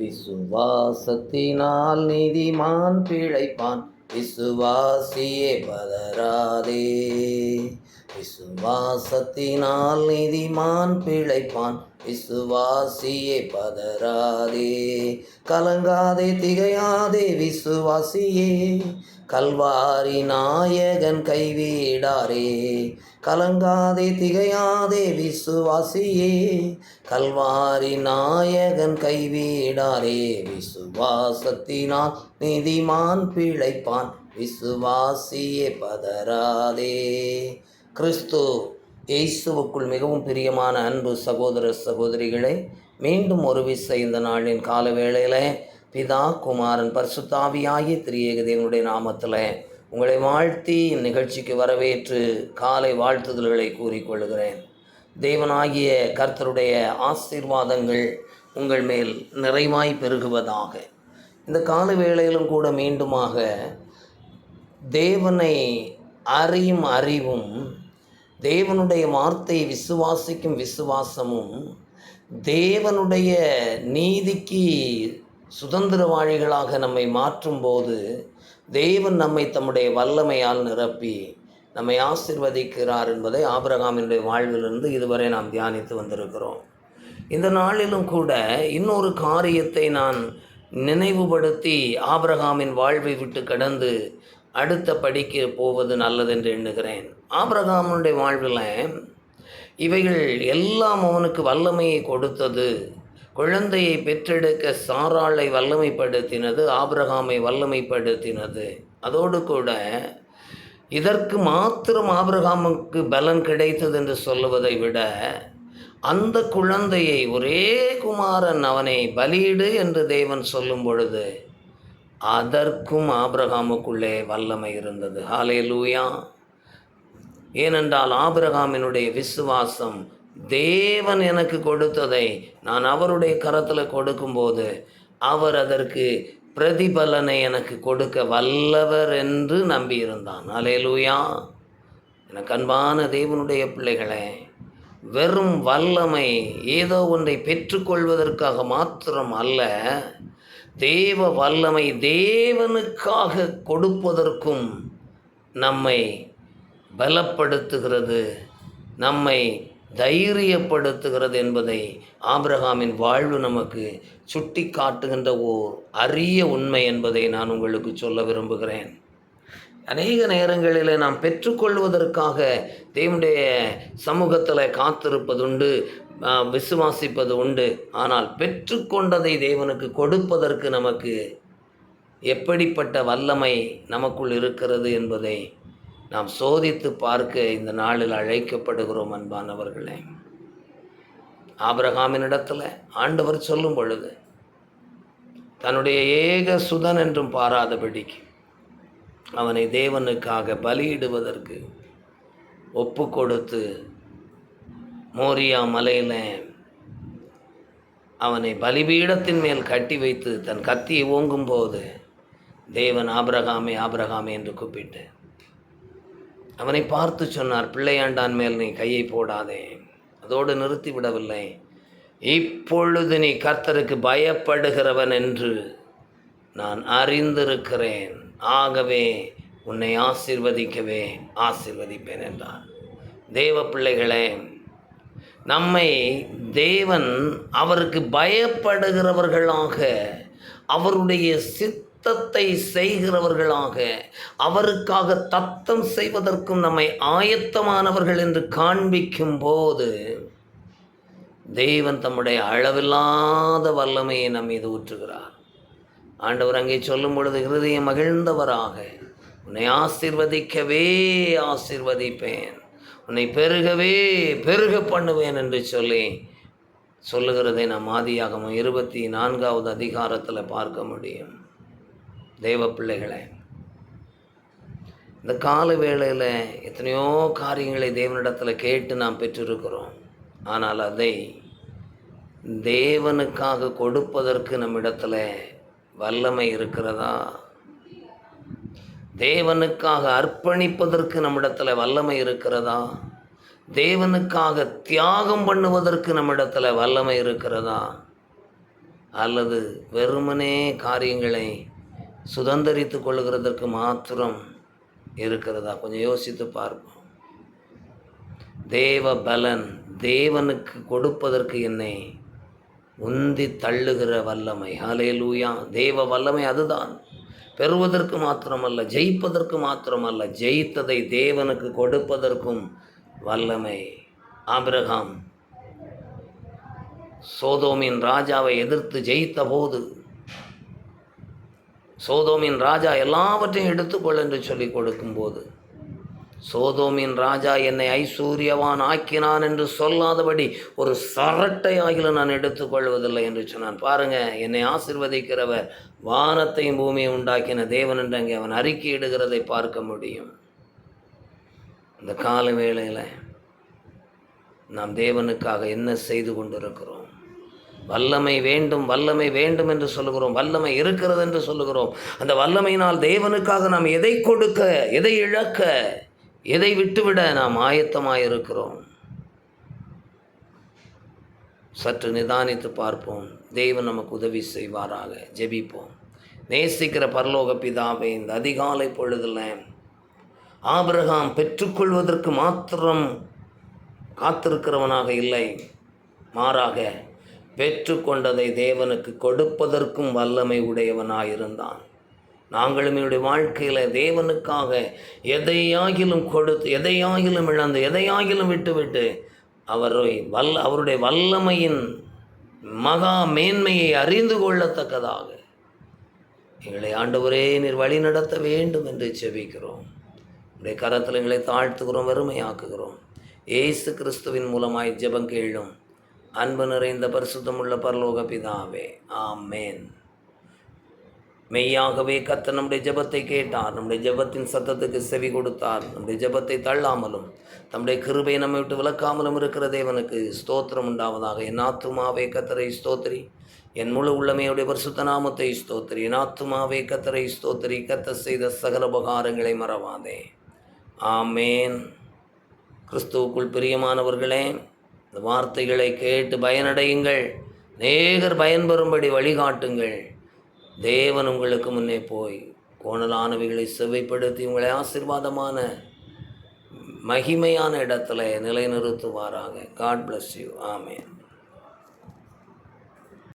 விசுவாசத்தினால் நீதிமான் பிழைப்பான். விசுவாசியே பதராதே விசுவாசத்தினால் நீதிமான் பிழைப்பான். விசுவாசியே பதராதே கலங்காதே திகையாதே விசுவாசியே. கல்வாரி நாயகன் கைவிடாரே. கலங்காதே திகையாதே விசுவாசியே. கல்வாரி நாயகன் கைவிடாரே விசுவாசத்தினால் நீதிமான் பிழைப்பான். விசுவாசியே பதராதே கிறிஸ்து இயேசுவுக்குள் மிகவும் பிரியமான அன்பு சகோதர சகோதரிகளே மீண்டும் ஒரு விசை இந்த நாளின் கால வேளையில் பிதா குமாரன் பரிசுத்தாவியாகிய திரியேகதேவனுடைய நாமத்தில் உங்களை வாழ்த்தி இந்நிகழ்ச்சிக்கு வரவேற்று காலை வாழ்த்துதல்களை கூறிக்கொள்கிறேன் தேவனாகிய கர்த்தருடைய ஆசீர்வாதங்கள் உங்கள் மேல் நிறைவாய் பெருகுவதாக. இந்த கால வேளையிலும் கூட மீண்டுமாக தேவனை அறியும் அறிவும் தேவனுடைய வார்த்தையை விசுவாசிக்கும் விசுவாசமும் தேவனுடைய நீதிக்கு சுதந்திரவாளிகளாக நம்மை மாற்றும்போது தேவன் நம்மை தம்முடைய வல்லமையால் நிரப்பி நம்மை ஆசிர்வதிக்கிறார் என்பதை ஆபிரகாமினுடைய வாழ்விலிருந்து இதுவரை நாம் தியானித்து வந்திருக்கிறோம். இந்த நாளிலும் கூட இன்னொரு காரியத்தை நான் நினைவுபடுத்தி ஆபிரகாமின் வாழ்வை விட்டு கடந்து அடுத்த படிக்க போவது நல்லதென்று எண்ணுகிறேன். ஆபிரகாமனுடைய வாழ்வில் இவைகள் எல்லாம் அவனுக்கு வல்லமையை கொடுத்தது. குழந்தையை பெற்றெடுக்க சாராளை வல்லமைப்படுத்தினது ஆபிரகாமை வல்லமைப்படுத்தினது. அதோடு கூட இதற்கு மாத்திரம் ஆபிரகாமுக்கு பலன் கிடைத்தது என்று சொல்லுவதை விட அந்த குழந்தையை ஒரே குமாரன் அவனை பலியிடு என்று தேவன் சொல்லும் பொழுது அதற்கும் ஆபிரகாமுக்குள்ளே வல்லமை இருந்தது. ஹாலே லூயா ஏனென்றால் ஆபிரகாமினுடைய விசுவாசம் தேவன் எனக்கு கொடுத்ததை நான் அவருடைய கரத்தில் கொடுக்கும்போது அவர் அதற்கு பிரதிபலனை எனக்கு கொடுக்க வல்லவர் என்று நம்பியிருந்தான். அலேலூயா எனக்கு அன்பான தேவனுடைய பிள்ளைகளே வெறும் வல்லமை ஏதோ ஒன்றை பெற்றுக்கொள்வதற்காக மாத்திரம் அல்ல தேவ வல்லமை தேவனுக்காக கொடுப்பதற்கும் நம்மை பலப்படுத்துகிறது நம்மை தைரியப்படுத்துகிறது என்பதை ஆப்ரஹாமின் வாழ்வு நமக்கு சுட்டி காட்டுகின்ற ஓர் அரிய உண்மை என்பதை நான் உங்களுக்கு சொல்ல விரும்புகிறேன். அநேக நேரங்களில் நாம் பெற்றுக்கொள்வதற்காக தேவனுடைய சமூகத்தில் காத்திருப்பதுண்டு விசுவாசிப்பது உண்டு ஆனால் பெற்றுக்கொண்டதை தேவனுக்கு கொடுப்பதற்கு நமக்கு எப்படிப்பட்ட வல்லமை நமக்குள் இருக்கிறது என்பதை நாம் சோதித்து பார்க்க இந்த நாளில் அழைக்கப்படுகிறோம் அன்பானவர்களே. ஆபிரகாமினிடத்தில் ஆண்டவர் சொல்லும் பொழுது தன்னுடைய ஏக சுதன் என்றும் பாராதபடிக்கு அவனை தேவனுக்காக பலியிடுவதற்கு ஒப்பு கொடுத்து மோரியா மலையில் அவனை பலிபீடத்தின் மேல் கட்டி வைத்து தன் கத்தியை ஓங்கும்போது தேவன் ஆபிரகாமே ஆபிரகாமே என்று கூப்பிட்டு அவனை பார்த்து சொன்னார் பிள்ளையாண்டான் மேல் நீ கையை போடாதே அதோடு நிறுத்திவிடவில்லை இப்பொழுது நீ கர்த்தருக்கு பயப்படுகிறவன் என்று நான் அறிந்திருக்கிறேன். ஆகவே உன்னை ஆசிர்வதிக்கவே ஆசிர்வதிப்பேன் என்றார். தேவ பிள்ளைகளே நம்மை தேவன் அவருக்கு பயப்படுகிறவர்களாக அவருடைய சித்தத்தை செய்கிறவர்களாக அவருக்காக தத்தம் செய்வதற்கும் நம்மை ஆயத்தமானவர்கள் என்று காண்பிக்கும் போது தெய்வன் தம்முடைய அளவில்லாத வல்லமையை நம் மீது ஊற்றுகிறார். ஆண்டவர் அங்கே சொல்லும் பொழுது இருதயம் மகிழ்ந்தவராக உன்னை ஆசிர்வதிக்கவே ஆசிர்வதிப்பேன் உன்னை பெருகவே பெருக பண்ணுவேன் என்று சொல்லி சொல்லுகிறதை நாம் ஆதியாகமும் இருபத்தி நான்காவது அதிகாரத்தில் பார்க்க முடியும். தெய்வ பிள்ளைகளை. இந்த கால வேளையில் எத்தனையோ காரியங்களை தேவனிடத்தில் கேட்டு நாம் பெற்றிருக்கிறோம். ஆனால் அதை தேவனுக்காக கொடுப்பதற்கு நம்மிடத்தில் வல்லமை இருக்கிறதா? தேவனுக்காக அர்ப்பணிப்பதற்கு நம்மிடத்தில் வல்லமை இருக்கிறதா? தேவனுக்காக தியாகம் பண்ணுவதற்கு நம்மிடத்தில் வல்லமை இருக்கிறதா? அல்லது வெறுமனே காரியங்களை சுதந்திரித்து கொள்ளுகிறதற்கு மாத்திரம் இருக்கிறதா? கொஞ்சம் யோசித்து பார்ப்போம். தேவ பலன் தேவனுக்கு கொடுப்பதற்கு என்னை உந்தி தள்ளுகிற வல்லமை. ஹalleluya. தேவ வல்லமை அதுதான். பெறுவதற்கு மாத்திரமல்ல ஜெயிப்பதற்கு மாத்திரமல்ல ஜெயித்ததை தேவனுக்கு கொடுப்பதற்கும் வல்லமை. ஆபிரகாம் சோதோமின் ராஜாவை எதிர்த்து ஜெயித்த போது சோதோமின் ராஜா எல்லாவற்றையும் எடுத்துக்கொள் என்று சொல்லி கொடுக்கும்போது சோதோமின் ராஜா என்னை ஐஸ்வர்யவான் ஆக்கினான் என்று சொல்லாதபடி ஒரு சரட்டை ஆகில நான் எடுத்துக்கொள்வதில்லை என்று சொன்னான். பாருங்க என்னை ஆசிர்வதிக்கிறவர் வானத்தையும் பூமியை உண்டாக்கின தேவன் என்று அங்கே அவன் அறிக்கையிடுகிறதை பார்க்க முடியும். இந்த கால வேளையில் நாம் தேவனுக்காக என்ன செய்து கொண்டிருக்கிறோம்? வல்லமை வேண்டும் வல்லமை வேண்டும் என்று சொல்லுகிறோம் வல்லமை இருக்கிறது என்று சொல்லுகிறோம். அந்த வல்லமையினால் தேவனுக்காக நாம் எதை கொடுக்க எதை இழக்க எதை விட்டுவிட நாம் ஆயத்தமாக இருக்கிறோம் சற்று நிதானித்து பார்ப்போம். தேவன் நமக்கு உதவி செய்வாராக. ஜெபிப்போம். நேசிக்கிற பரலோக பிதாவை இந்த அதிகாலை பொழுதில் ஆபிரகாம் பெற்றுக்கொள்வதற்கு மாத்திரம் காத்திருக்கிறவனாக இல்லை. மாறாக பெற்றுக்கொண்டதை தேவனுக்கு கொடுப்பதற்கும் வல்லமை உடையவனாயிருந்தான். நாங்களும் என்னுடைய வாழ்க்கையில் தேவனுக்காக எதையாகிலும் கொடுத்து எதையாகிலும் இழந்து எதையாகிலும் விட்டுவிட்டு அவரை வல்ல அவருடைய வல்லமையின் மகா மேன்மையை அறிந்து கொள்ளத்தக்கதாக எங்களை ஆண்டவரே நீர் வழி நடத்த வேண்டும் என்று செபிக்கிறோம் உடைய கரத்தில் எங்களை தாழ்த்துகிறோம் வெறுமையாக்குகிறோம். ஏசு கிறிஸ்துவின் மூலமாய் ஜெபம் கேளும். அன்பு நிறைந்த பரிசுத்தமுள்ள பரலோக பிதாவே ஆமேன். மெய்யாகவே கத்த நம்முடைய ஜெபத்தை கேட்டார் நம்முடைய ஜெபத்தின் சத்தத்துக்கு செவி கொடுத்தார் நம்முடைய ஜெபத்தை தள்ளாமலும் நம்முடைய கிருபை நம்மை விட்டு விளக்காமலும் இருக்கிற தேவனுக்கு ஸ்தோத்திரம் உண்டாவதாக. என் ஆத்துமாவே கத்தரை ஸ்தோத்திரி. என் முழு உள்ளமையுடைய பரிசுத்த நாமத்தை ஸ்தோத்திரி. என் ஆத்துமாவே கத்தரை ஸ்தோத்திரி. கத்த செய்த சகல உபகாரங்களை மறவாதே. ஆமேன். கிறிஸ்துவுக்குள் பிரியமானவர்களே இந்த வார்த்தைகளை கேட்டு பயனடையுங்கள். நேகர் பயன்பெறும்படி வழிகாட்டுங்கள். தேவன் உங்களுக்கு முன்னே போய் கோணலானவைகளை செவ்வைப்படுத்தி உங்களை ஆசீர்வாதமான மகிமையான இடத்துல நிலைநிறுத்துவாராக. God bless you amen